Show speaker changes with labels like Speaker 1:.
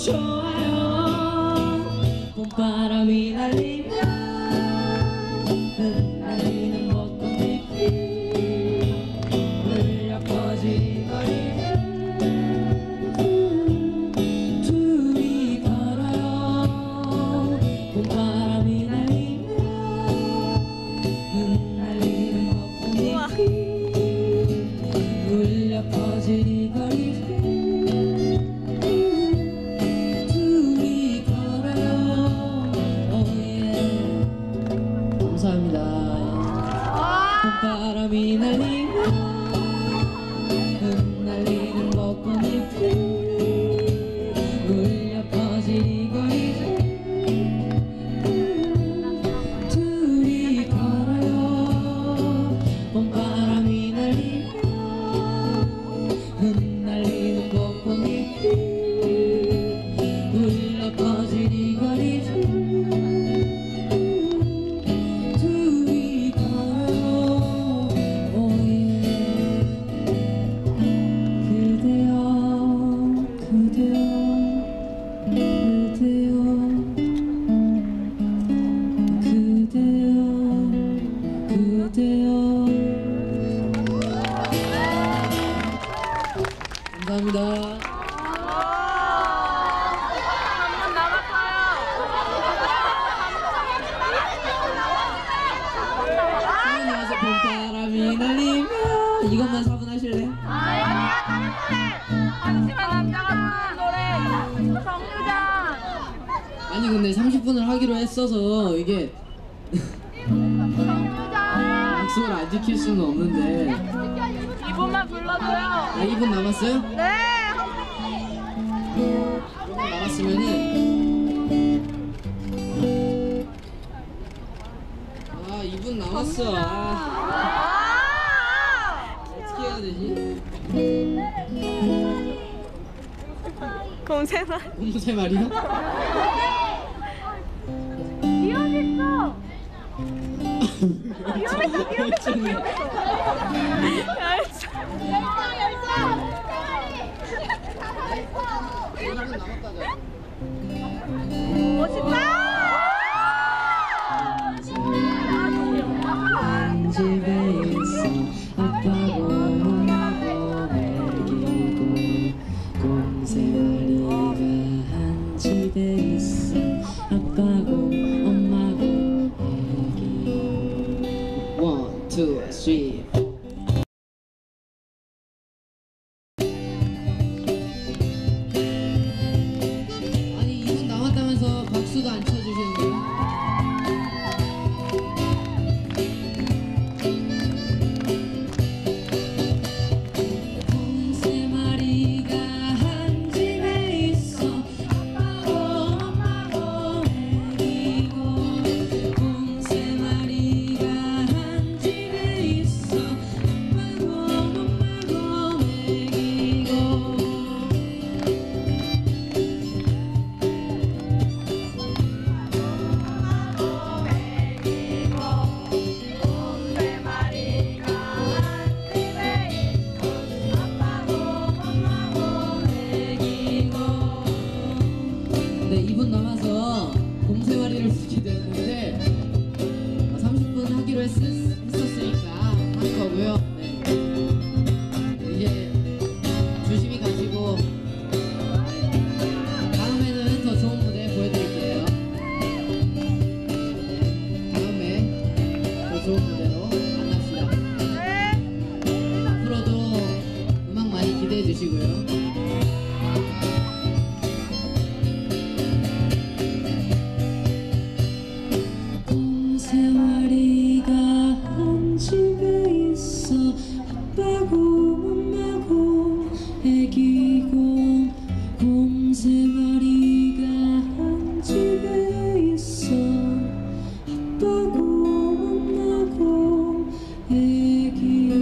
Speaker 1: show. 날리며 흩날리 감사합니다. 봄바람이 날리며 이것만 4분 하실래요? 아니 근데 30분을 하기로 했어서 이게 약속을 안 지킬 수는 없는데
Speaker 2: 2분만 불러줘요.
Speaker 1: 아 2분 남았어요?
Speaker 2: 네.
Speaker 1: 2분 남았으면은 아 2분 남았어 아,
Speaker 2: 아!
Speaker 1: 어떻게 해야 되지?
Speaker 2: 공세만
Speaker 1: 곰새 말이야?
Speaker 2: 위험했어. 위험했어, 위험했어, 멋있다!
Speaker 1: 집에 있어 아빠고 엄마고 애기고 곰새마리가 한 집에 있어 아빠고 엄마고 애기고 1, 2, 3 남았다 네, 2분 남아서 곰새마리를 부르게 되는데 30분 하기로 했, 했었으니까 한 거고요. 네. 이제 조심히 가시고 다음에는 더 좋은 무대 보여드릴게요. 다음에 더 좋은 무대 빼고 못 메고 애기고 곰세 마리가 한 집에 있어. 빼고 엄마고 애기고.